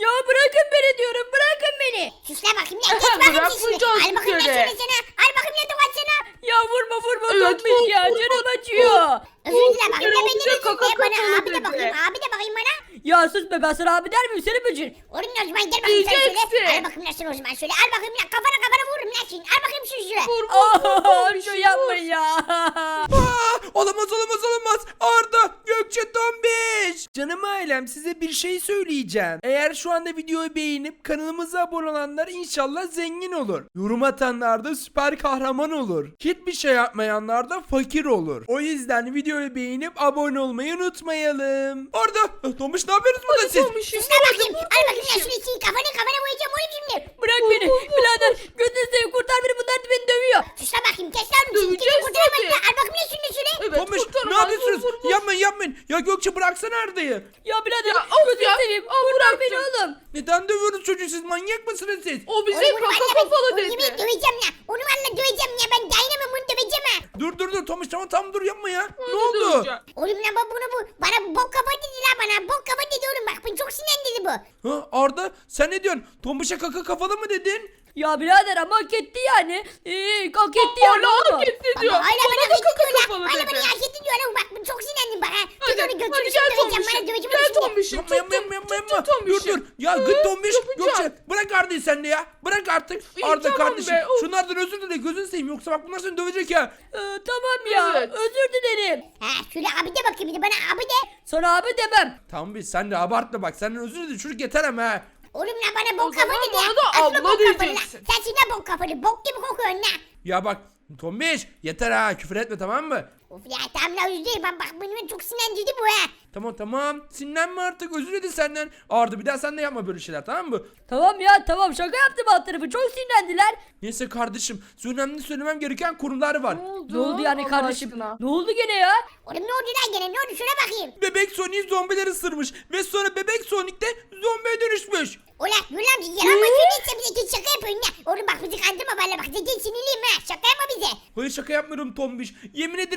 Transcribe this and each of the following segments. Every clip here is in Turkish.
Ya bırakın beni diyorum bırakın beni. Sus lan bakayım lan geç bakayım sesini. Bırakmayacağız Al bakayım bir kere. şöyle sana. Al bakayım lan duvar sana. Ya vurma vurma Evet, Tombiş vur, ya vur, canım vur. acıyor. Özür dilerim bakayım lan benden olunca özür kaka dile. Bana abi de dedi. bakayım abi de bakayım bana. Ya sus be ben sana abi der miyim seni böcür. Oğlum o zaman gel bakayım sen şöyle. Diyeceksin. Al bakayım sen o zaman şöyle. Al bakayım lan kafana kafana vururum lan şimdi. Al bakayım şunu şuraya. Vur vur vur. Aa, bir şu şey vur. ya. Aa, olamaz olamaz olamaz. Arda, Gökçe, Tombiş. Canım ailem size bir şey söyleyeceğim. Eğer şu anda videoyu beğenip kanalımıza abone olanlar inşallah zengin olur. Yorum atanlar da süper kahraman olur. Hiçbir şey yapmayanlar da fakir olur. O yüzden videoyu beğenip abone olmayı unutmayalım. Arda, e, Tombiş ne yapıyorsunuz burada siz? Sus lan bakayım. Al bakayım lan şunu içeyim. Kafana kafana vuracağım oğlum şimdi. Bırak beni birader gözünü seveyim kurtar beni bunlar da beni dövüyor. Lan bakayım. Kes lan Döveceğiz kurtaramadın tabii. lan. Al bakayım lan şunu şuraya. Evet Tombiş kurtarın ne lan, yapıyorsunuz? vur, vur, vur. Yapmayın yapmayın. Ya Gökçe bıraksana Arda'yı. Ya birader Ya, of gözünü ya. seveyim Al, kurtar beni oğlum. Neden dövüyorsunuz çocuğu siz manyak mısınız siz? O bize Oğlum kaka valla ben- kafalı Onu yemin dedi. döveceğim lan. Onu valla döveceğim ya. Ben dayanamam bunu döveceğim ha. Dur dur dur Tomuş tamam tamam dur yapma ya. Ne oldu? döveceğim. Oğlum lan bak bunu bu. Bana bok kafa dedi lan bana. Bok kafa dedi oğlum. Bak beni çok sinirlendi bu. Ha, Arda sen ne diyorsun? Tombuş'a kaka kafalı mı dedin? Ya birader ama hak etti yani. Ee, hak etti yani Hala hak etti diyor. hala bana hak kaka ediyor lan. Hala bana hak ediyor lan. Bak bu çok sinirlendim bak ha. Tut Hadi, onu hadi götürürsün gel. Tombiş'im. Gel. Tombiş'im. Tuttum, tuttum yapma. Dur Tombiş'im. dur. Ya gıt Tombiş. Gökçe bırak Arda'yı sen de ya. Bırak artık. Arda kardeşim. Şunlardan özür dile gözünü seveyim. Yoksa bak bunlar seni dövecek ya. Ee, tamam ya özür dilerim. Ha şöyle abi de bakayım bana abi de. Sana abi demem. Tamam biz sen de abartma bak. Senden özür dile. Çocuk yeter ama ha. Oğlum lan bana bok zaman dedi. bana da abla bok kafalı lan. diyeceksin. Sen şimdi bok kafalı. Bok gibi kokuyorsun lan. Ya bak Tombiş yeter ha. Küfür etme tamam mı? Of ya tamam lan özür dilerim. Ben bak beni çok sinirlendirdi bu ha. Tamam tamam. Sinirlenme artık. Özür dile senden. Arda bir daha sen de yapma böyle şeyler tamam mı? Tamam ya tamam şaka yaptım alt tarafı çok sinirlendiler. Neyse kardeşim. Önemli söylemem gereken konular var. Ne oldu? Ne oldu yani Allah kardeşim? aşkına? Ne oldu gene ya? Oğlum ne oldu lan gene ne oldu şuna bakayım. Bebek Sonic zombiler ısırmış ve sonra bebek Sonic de zombiye dönüşmüş. Ulan Gül amca yalan mı söylüyorsun bize ki şaka yapıyorsun ya. Oğlum bak bizi kandırma valla bak zaten sinirliyim ha. Şaka yapma bize. Hayır şaka yapmıyorum Tombiş. Yemin ederim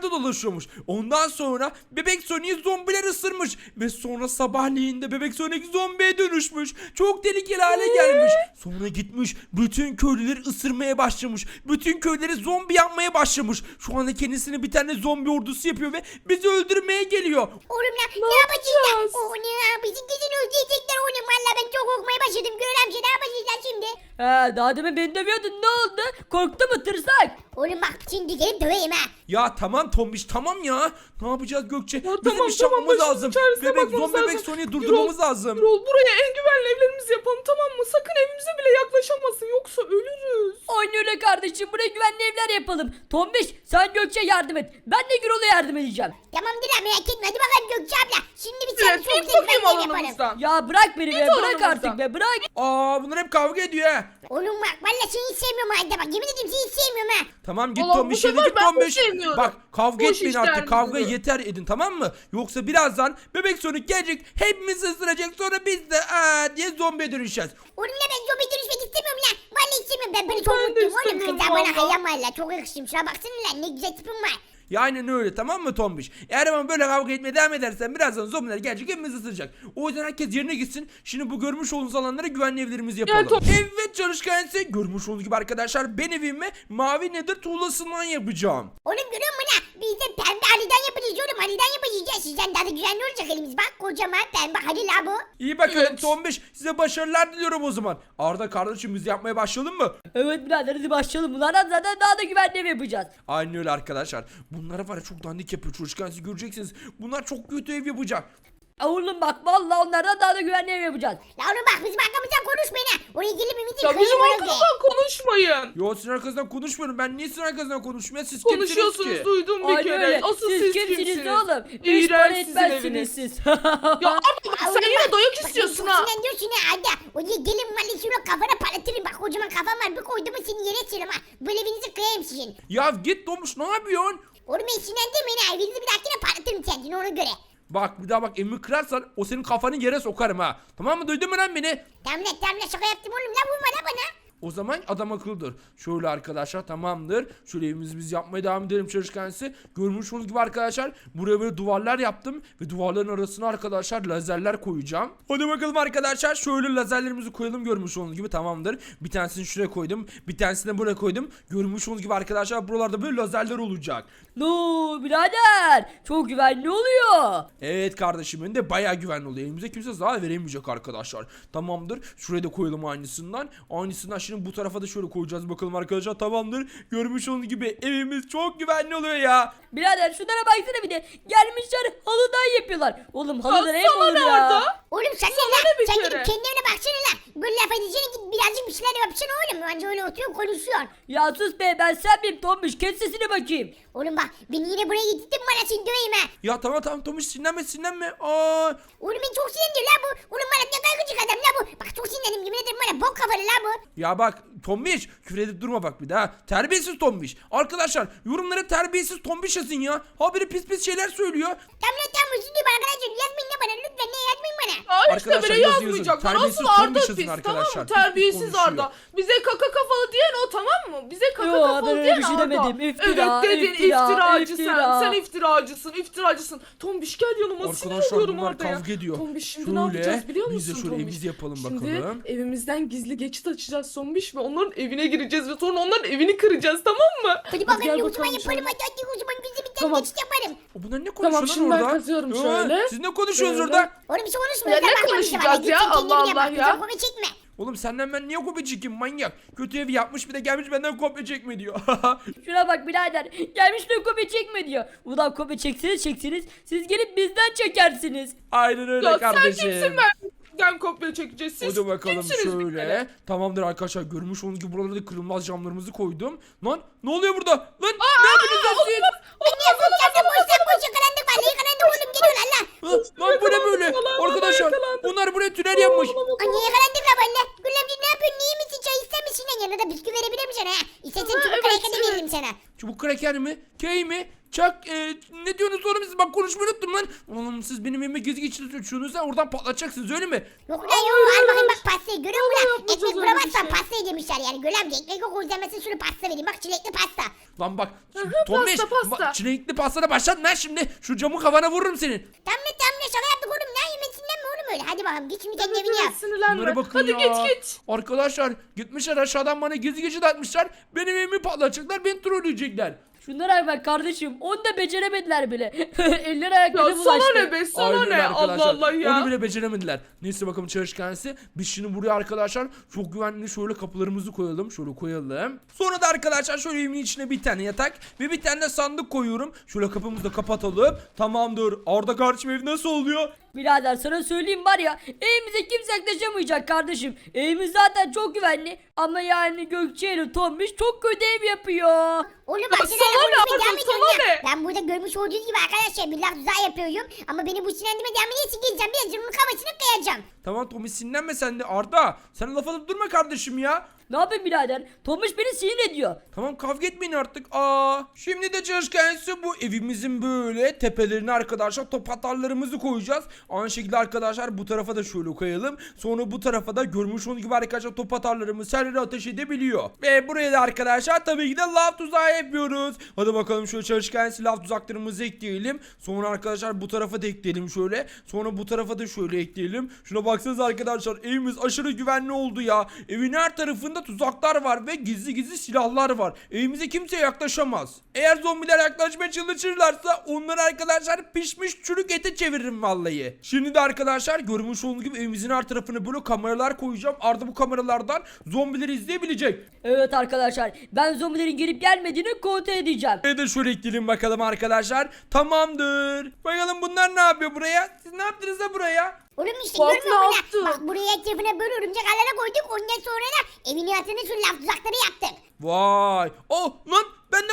dışarıda dolaşıyormuş. Ondan sonra bebek Sonic'i zombiler ısırmış. Ve sonra sabahleyin de bebek Sonic zombiye dönüşmüş. Çok tehlikeli hale gelmiş. Sonra gitmiş bütün köylüleri ısırmaya başlamış. Bütün köyleri zombi yapmaya başlamış. Şu anda kendisini bir tane zombi ordusu yapıyor ve bizi öldürmeye geliyor. Oğlum lan Ne ne, yapacağız? O ne ya bizi kesin öldürecekler oğlum. Valla ben çok korkmaya başladım. Gül amca ne yapacağız lan şimdi? Ha, daha demin beni dövüyordun ne oldu? Korktu mu tırsak? Oğlum bak şimdi gelip döveyim ha. Ya tamam Tombiş tamam ya. Ne yapacağız Gökçe? Ya Bizim tamam iş tamam yapmamız başımızın lazım. çaresine Bebek bakmamız zombi bebek lazım. Sonic'i Gürol, durdurmamız lazım. Gürol buraya en güvenli evlerimizi yapalım tamam mı? Sakın evimize bile yaklaşamasın yoksa ölürüz. Aynı öyle kardeşim buraya güvenli evler yapalım. Tombiş sen Gökçe yardım et. Ben de Gürol'a yardım edeceğim. Tamamdır lan merak etme. Hadi bakalım Gökçe abla. Şimdi bir Evet sen git çok bakayım güvenli ev alanımızdan. Ya bırak beni be Git bırak artık be bırak. Aa bunlar hep kavga ediyor ha. Oğlum bak valla seni hiç sevmiyorum halde bak. Yemin ederim seni hiç sevmiyorum ha. Tamam git bu sefer git ben de Tombiş. sevmiyorum. Bak kavga Boş etmeyin işler artık kavga yeter edin tamam mı? Yoksa birazdan bebek Sonic gelecek hepimizi ısıracak sonra biz de aa diye zombiye dönüşeceğiz. Oğlum ne ben zombi dönüşmek istemiyorum lan. Valla istemiyorum. Ben böyle çok Ben de mutluyum oğlum. istemiyorum Kızlar bana valla. hayran valla. Çok yakıştım. Şuna baksana lan ne güzel tipim var. Ya aynen öyle tamam mı Tombiş? Eğer ama böyle kavga etmeye devam edersen birazdan zombiler gelecek hepimizi ısıracak. O yüzden herkes yerine gitsin. Şimdi bu görmüş olduğunuz alanlara güvenli evlerimizi yapalım. Evet çalışkan ise görmüş olduğunuz gibi arkadaşlar ben evime mavi nedir tuğlasından yapacağım. Oğlum görüyor musun? Biz de pembe Ali'den yapacağız oğlum. Ali'den yapacağız. Sizden daha da güvenli olacak elimiz. Bak kocaman pembe Halil ha bu. İyi bakalım Evet. Tombiş size başarılar diliyorum o zaman. Arda kardeşim biz yapmaya başlayalım mı? Evet birader hadi başlayalım. Bunlardan zaten daha da güvenli ev yapacağız. Aynen öyle arkadaşlar. Bunlara var ya çok dandik yapıyor çocuklar siz göreceksiniz. Bunlar çok kötü ev yapacak. Oğlum bak vallahi onlardan daha da güvenli ev yapacağız. La oğlum bak bizim arkamızdan konuşmayın ha. Oraya gelip ümidi Ya bizim arkamızdan konuşmayın. Yo sizin arkasından konuşmuyorum. Ben niye sizin arkasından konuşmuyorum? Siz kimsiniz Konuşuyorsunuz ki? duydum bir Aynen kere. öyle. Asıl siz, siz, kimsiniz oğlum? Hiç İğrenç sizin etmezsiniz eviniz. siz. Ya abi bak sen yine dayak istiyorsun ha. Sen diyorsun ha Arda. Oraya gelin valla şunu kafana patlatırım. Bak kocaman kafam var. Bir koydum mu seni yere çelim ha. Böyle evinizi kıyayım sizin. Ya git Tomuş ne yapıyorsun? Oğlum ben sinirlendirmeyin ha. Evinizi bir dahakine patlatırım kendini ona göre. Bak bir daha bak evimi kırarsan o senin kafanı yere sokarım ha. Tamam mı duydun mu lan beni? Tamam lan tamam lan şaka yaptım oğlum. La vurma la bana. O zaman adam akıllıdır. Şöyle arkadaşlar tamamdır. Şöyle evimizi biz yapmaya devam edelim çalışkansı. Görmüş olduğunuz gibi arkadaşlar buraya böyle duvarlar yaptım. Ve duvarların arasına arkadaşlar lazerler koyacağım. Hadi bakalım arkadaşlar şöyle lazerlerimizi koyalım görmüş olduğunuz gibi tamamdır. Bir tanesini şuraya koydum. Bir tanesini buraya koydum. Görmüş olduğunuz gibi arkadaşlar buralarda böyle lazerler olacak. No birader çok güvenli oluyor. Evet kardeşimin de bayağı güvenli oluyor. Elimize kimse zarar veremeyecek arkadaşlar. Tamamdır. Şuraya da koyalım aynısından. Aynısından şimdi bu tarafa da şöyle koyacağız bakalım arkadaşlar. Tamamdır. Görmüş olduğunuz gibi evimiz çok güvenli oluyor ya. Birader şunlara baksana bir de gelmişler halıdan yapıyorlar. Oğlum halıdan Sana olur ne ya. Arda? Oğlum sen ne lan? bir Sen kere? gidip kendi evine baksana lan. Böyle laf edeceğine git birazcık bir şeyler yapsana oğlum. Anca öyle oturuyor konuşuyor. Ya sus be ben sen miyim Tombiş kes sesine bakayım. Oğlum bak beni yine buraya getirdin bana seni döveyim ha. Ya tamam tamam Tomuş sinirlenme sinirlenme. Aa, Oğlum ben çok sinirlendim lan bu. Oğlum bana ne kadar gıcık adam lan bu. Bak çok sinirlendim yemin ederim bana bok kafalı lan bu. ya bak Tombiş küfür edip durma bak bir daha. Terbiyesiz Tombiş. Arkadaşlar yorumlara terbiyesiz Tombiş yazın ya. Haberi pis pis şeyler söylüyor. Tamam tamam özür dilerim arkadaşlar yazmayın lan bana lütfen ne yazmayın bana. Aa işte yazın, yazın. Terbiyesiz Arda tombiş yazın pis tamam arkadaşlar. mı? Pis pis Terbiyesiz konuşuyor. Arda. Bize kaka kafalı diyen o tamam mı? Bize kaka Yo, kafalı ben öyle diyen bir şey Arda. demedim. İftira, evet dedin iftira, iftiracı iftira. sen. Sen iftiracısın iftiracısın. Tombiş gel yanıma sinir Arkadaşlar oluyorum bunlar Arda'ya. kavga ediyor. Tombiş şimdi Şöyle, ne yapacağız biliyor musun biz de şöyle Tombiş? evimizi yapalım Şimdi bakalım. evimizden gizli geçit açacağız Tombiş ve onların evine gireceğiz ve sonra onların evini kıracağız tamam mı? Hadi gel bakalım o zaman bakalım yapalım şöyle. hadi hadi o zaman de bir tane Tamam. geçit yaparım. O bunlar ne Tamam, konuşuyorlar şimdi ben orada? kazıyorum şöyle. Siz ne konuşuyorsunuz Şöyle. orada? Oğlum bir şey konuşma. Ya ne bakma konuşacağız. Git ya? sen Allah Allah ya. bize kopya çekme. Oğlum senden ben niye kopya çekeyim manyak? Kötü evi yapmış bir de gelmiş benden kopya çekme diyor. Şuna bak birader gelmiş de kopya çekme diyor. Ulan kopya çekseniz çeksiniz siz gelip bizden çekersiniz. Aynen öyle Ya kardeşim. sen kimsin ben? Gel kopya çekeceğiz. Siz Hadi bakalım kimsiniz bir şöyle. kere? Tamamdır arkadaşlar görmüş olduğunuz gibi buralara da kırılmaz camlarımızı koydum. Lan ne oluyor burada? Lan ne yapıyorsunuz lan siz? Yakalandık yakalandık. Ha, Lan bu ne böyle? Yakalandık, vallahi Arkadaşlar yakalandık. bunlar buraya tünel yapmış. Anne yakalandık la valla. Gülemci ne yapıyorsun iyi misin çay ister misin lan yanına da bisküvi verebilir misin ha? İstersen Ha, çubuk evet, kraker de evet. veririm sana. Çubuk kraker mi? Key mi? Çak e, ne diyorsunuz oğlum siz bak konuşmayı unuttum lan. Oğlum siz benim evime gizli geçit açıyorsunuz lan oradan patlatacaksınız öyle mi? Yok lan yok al bakayım bak pastayı görüyor musun lan? Ekmek bulamazsan şey. pastayı demişler yani. Gülemci ekmek yok mesela şunu pasta vereyim bak çilekli pasta. Lan bak Tomiş pasta, pasta. çilekli pastada başladın lan şimdi. Şu camı kafana vururum senin. Tam ne tam ne şaka yaptık oğlum ne yemesinden mi oğlum öyle? Hadi bakalım git şimdi kendi evini yap. Sinirlenme. Bunlara bakın Hadi ya. git git. Arkadaşlar gitmişler aşağıdan bana gizli geçit atmışlar. Benim evimi patlatacaklar beni trolleyecekler. Şunlara bak kardeşim onu da beceremediler bile. Eller ayakları Ya bulaştı. sana ne be sana Aynen ne Allah arkadaşlar. Allah ya. Onu bile beceremediler. Neyse bakalım çalışkansı. Biz şimdi buraya arkadaşlar çok güvenli şöyle kapılarımızı koyalım. Şöyle koyalım. Sonra da arkadaşlar şöyle evimin içine bir tane yatak ve bir tane de sandık koyuyorum. Şöyle kapımızı da kapatalım. Tamamdır. Arda kardeşim ev nasıl oluyor? Birader sana söyleyeyim var ya evimize kimse yaklaşamayacak kardeşim. Evimiz zaten çok güvenli ama yani Gökçe ile Tombiş çok kötü ev yapıyor. Oğlum ben sana konuşmaya Arda, devam ediyorum sana ya. ne? Ben burada görmüş olduğunuz gibi arkadaşlar bir laf tuzağı yapıyorum. Ama beni bu sinirlendirme devam ederse geleceğim biraz onun kafasını kıyacağım. Tamam Tommy sinirlenme sen de. Arda sen laf alıp durma kardeşim ya. Ne yapayım birader? Tombiş beni sinir ediyor. Tamam kavga etmeyin artık. Aa, şimdi de çalışkansı bu evimizin böyle tepelerine arkadaşlar top atarlarımızı koyacağız. Aynı şekilde arkadaşlar bu tarafa da şöyle koyalım. Sonra bu tarafa da görmüş olduğunuz gibi arkadaşlar top atarlarımız her yere ateş edebiliyor. Ve buraya da arkadaşlar tabii ki de lav tuzağı yapıyoruz. Hadi bakalım şöyle çalışkansı lav tuzaklarımızı ekleyelim. Sonra arkadaşlar bu tarafa da ekleyelim şöyle. Sonra bu tarafa da şöyle ekleyelim. Şuna baksanıza arkadaşlar evimiz aşırı güvenli oldu ya. Evin her tarafında tuzaklar var ve gizli gizli silahlar var. Evimize kimse yaklaşamaz. Eğer zombiler yaklaşmaya çalışırlarsa onları arkadaşlar pişmiş çürük ete çeviririm vallahi. Şimdi de arkadaşlar görmüş olduğunuz gibi evimizin her tarafına böyle kameralar koyacağım. Arda bu kameralardan zombileri izleyebilecek. Evet arkadaşlar ben zombilerin gelip gelmediğini kontrol edeceğim. Ve de şöyle ekleyelim bakalım arkadaşlar. Tamamdır. Bakalım bunlar ne yapıyor buraya? Siz ne yaptınız da buraya? Oğlum işte Bak görmüyor ne musun? yaptı? lan? Bak buraya etrafına böyle örümcek ağlara koyduk. Ondan sonra da evin altına şu laf tuzakları yaptık. Vay. Oh lan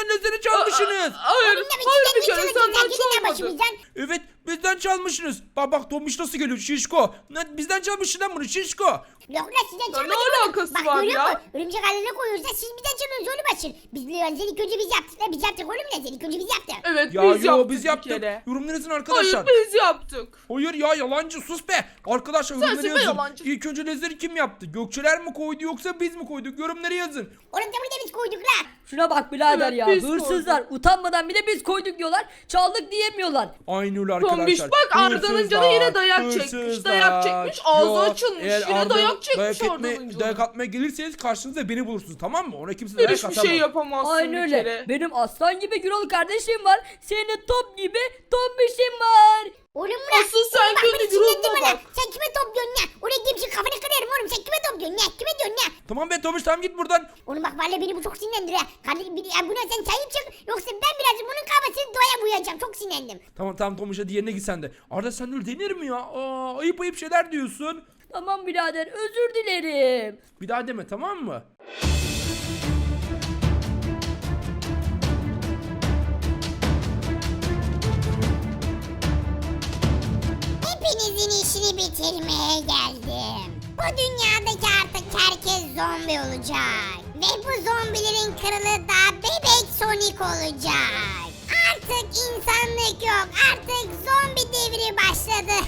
lazeri çalmışsınız. Hayır, ne hayır bir kere senden çalmadı. Evet Bizden çalmışsınız. Bak bak Tomiş nasıl geliyor şişko. Ne- Bizden çalmışsın lan bunu şişko. Yok lan sizden ne çalmadık oğlum. alakası Bak, var görüyor ya? musun? Örümcek haline koyuyorsa siz bizden çalıyorsunuz oğlum açın. Biz Leonzel ilk önce biz yaptık lan biz yaptık oğlum Leonzel ilk önce biz yaptık. Evet Ya biz yo yaptık biz bir yaptık. kere. Yorumlarınızın Hayır arkadaşlar. biz yaptık. Hayır ya yalancı sus be. Arkadaşlar yorumları be yazın. yalancı. İlk önce lezeri kim yaptı? Gökçeler mi koydu yoksa biz mi koyduk? Yorumları yazın. Oğlum de biz koyduk lan. Şuna bak birader Evet, ya. biz Hırsızlar utanmadan bir de biz koyduk diyorlar. Çaldık diyemiyorlar. Aynı öyle arkadaşlar. Tombiş bak Arda'nın canı yine dayak çekmiş. Dayak çekmiş. Ağzı açılmış. Yine Arda dayak çekmiş dayak, etme, Arda'nın canı. dayak atmaya gelirseniz karşınızda beni bulursunuz tamam mı? Ona kimse dayak Hiçbir atamaz. şey yapamazsın Aynen bir öyle. kere. Benim aslan gibi Gürol kardeşim var. Senin top gibi tombişim var. Oğlum lan. Asıl sen bak, beni Gürol'una sinirlendirme bak. Sen kime top diyorsun ya girmişsin kafanı kırarım oğlum. Sen kime top diyorsun ya? Kime diyorsun ya? Tamam be Tomuş tamam git buradan. Oğlum bak vallahi beni bu çok sinirlendiriyor. Kardeşim bir, ya buna sen sahip çık. Yoksa ben birazcık bunun kafasını doğaya buyacağım. Çok sinirlendim. Tamam tamam Tomuş hadi yerine git sen de. Arda sen öyle denir mi ya? Aa, ayıp ayıp şeyler diyorsun. Tamam birader özür dilerim. Bir daha deme tamam mı? Hepinizin işini bitirmeye geldim. Bu dünyadaki artık herkes zombi olacak. Ve bu zombilerin kralı da bebek Sonic olacak. Artık insanlık yok. Artık zombi devri başladı.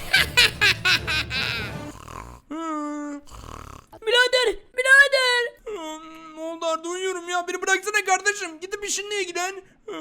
Birader birader. Hı, Ne oldu Arda uyuyorum ya beni bıraksana kardeşim gidip işinle ilgilen. Hı.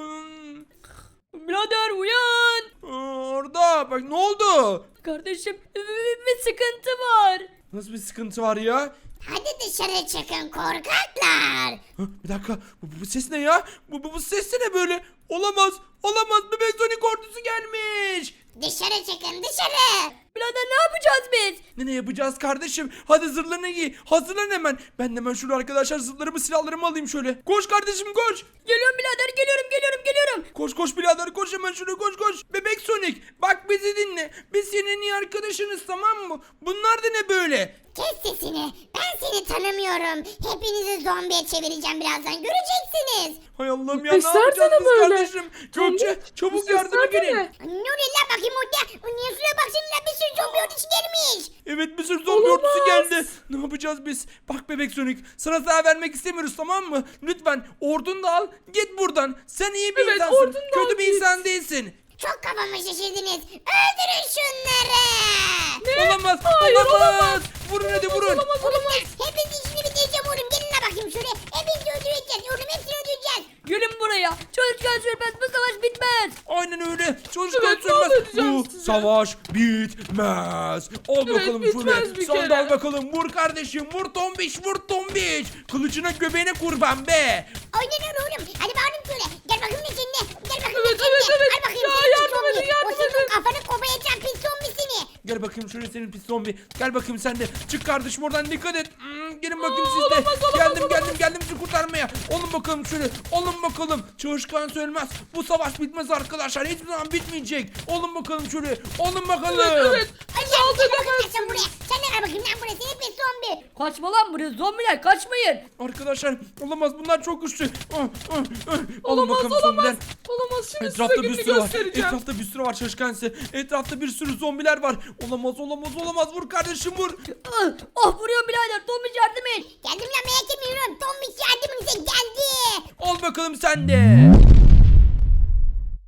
Birader uyan. Aa, Arda bak ne oldu? Kardeşim bir, bir sıkıntı var. Nasıl bir sıkıntı var ya? Hadi dışarı çıkın korkaklar. Bir dakika bu, bu, bu ses ne ya? Bu, bu, bu ses ne böyle? Olamaz olamaz bebek Sonic ordusu gelmiş. Dışarı çıkın dışarı. Birader ne yapacağız biz? Ne ne yapacağız kardeşim? Hadi zırhlarını giy. Hazırlan hemen. Ben de hemen şurada arkadaşlar zırhlarımı silahlarımı alayım şöyle. Koş kardeşim koş. Geliyorum birader geliyorum geliyorum geliyorum. Koş koş birader koş hemen şuraya koş koş. Bebek Sonic bak bizi dinle. Biz senin en iyi arkadaşınız tamam mı? Bunlar da ne böyle? Kes sesini. Ben seni tanımıyorum. Hepinizi zombiye çevireceğim birazdan. Göreceksiniz. Hay Allah'ım ya ne Göstersene yapacağız biz böyle. Kardeşim? Gökçe çabuk yardıma gelin. Ne oluyor lan bakayım orada? Niye şuraya baksana lan bir sürü zombi ordusu gelmiş. Evet bir sürü zombi Olamaz. ordusu geldi. Ne yapacağız biz? Bak bebek Sonic sana zarar vermek istemiyoruz tamam mı? Lütfen ordunu da al git buradan. Sen iyi bir Evet, insansın. ordunu da al, Kötü bir git. insan değilsin. Çok kafamı şişirdiniz. Öldürün şunları. Olamaz. Hayır, olamaz. olamaz. Vurun hadi vurun. Olamaz olamaz. Hepiniz işini bitireceğim oğlum. Gelin bakayım şuraya. Hepinizi öldüreceğiz. Oğlum hepsini öldüreceğiz. Gelin buraya. Çalışkan sürmez bu savaş bitmez. Aynen öyle. Çalışkan Evet, sürmez. Bu sizi. savaş bitmez. Al Evet, bakalım bitmez şöyle. bir kere. al bakalım. Vur kardeşim. Vur tombiş. Vur tombiş. Kılıcına göbeğine kurban be. Aynen öyle oğlum. Hadi bakalım şöyle. Gel bakayım ne seninle. Gel bakayım Evet, ne seninle. evet, evet. Al bakayım Ya, seni pis yardım edin, yardım O senin edin. kafanı koparacağım pis zombi seni. Gel bakayım şöyle senin pis zombi. Gel bakayım sen de. Çık kardeşim oradan dikkat et. Hmm, gelin bakayım Aa, siz de. olamaz, olamaz, geldim olamaz. geldim geldim sizi kurtarmaya. Olun bakalım şöyle. Olun bakalım. Çalışkan söylemez. Bu savaş bitmez arkadaşlar. Hiçbir zaman bitmeyecek. Olun bakalım şöyle. Olun bakalım. Evet evet. Ay sen buraya. Sen de gel bakayım lan buraya. Seni pis zombi. Kaçma lan buraya zombiler kaçmayın. Arkadaşlar olamaz bunlar çok güçlü. Ah, ah, ah. Alın Olamaz bakalım olamaz. zombiler. Olamaz şimdi Etrafta size bir gününü sürü var. göstereceğim. Etrafta bir sürü var çalışkan ise. Etrafta bir sürü zombiler var. Olamaz olamaz olamaz. Vur kardeşim vur. Ah, oh vuruyorum birader. Tombiş yardım et. Geldim lan merak etmiyorum. Tombiş yardımınıza geldi. Al bakalım sen de.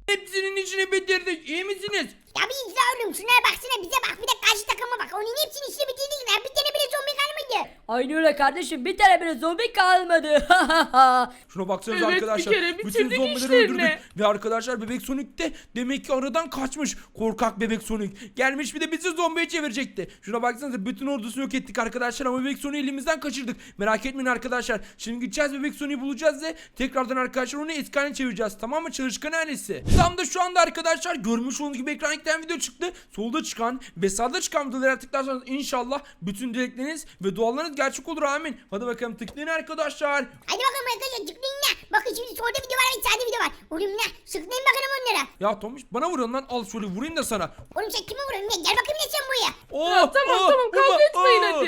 Hepsinin içini bitirdik. İyi misiniz? Ya bir izle oğlum şunlara baksana bize bak bir de karşı takıma bak. Onun hepsini işini bitirdik lan. Bir tane bile zombi kalmadı. Aynı öyle kardeşim bir tane bile zombi kalmadı. Şuna baksanıza Evet, bir arkadaşlar. kere Bütün bitirdik zombileri işlerini. öldürdük. Ve arkadaşlar bebek Sonic de demek ki aradan kaçmış. Korkak bebek Sonic. Gelmiş bir de bizi zombiye çevirecekti. Şuna baksanıza bütün ordusunu yok ettik arkadaşlar ama bebek Sonic'i elimizden kaçırdık. Merak etmeyin arkadaşlar. Şimdi gideceğiz bebek Sonic'i bulacağız ve tekrardan arkadaşlar onu eski haline çevireceğiz. Tamam mı çalışkan ailesi? Tam da şu anda arkadaşlar görmüş olduğunuz gibi giden video çıktı. Solda çıkan ve sağda çıkan videoları tıklarsanız inşallah bütün dilekleriniz ve dualarınız gerçek olur amin. Hadi bakalım tıklayın arkadaşlar. Hadi bakalım arkadaşlar tıklayın lan. Bakın şimdi solda video var ve sağda video var. Oğlum lan tıklayın bakalım onlara. Ya Tomuş bana vuruyorsun lan al şöyle vurayım da sana. Oğlum sen kime vuruyorsun lan? Gel bakayım ne sen buraya. Oo, Ya, tamam aa, tamam kavga vurma, etmeyin hadi.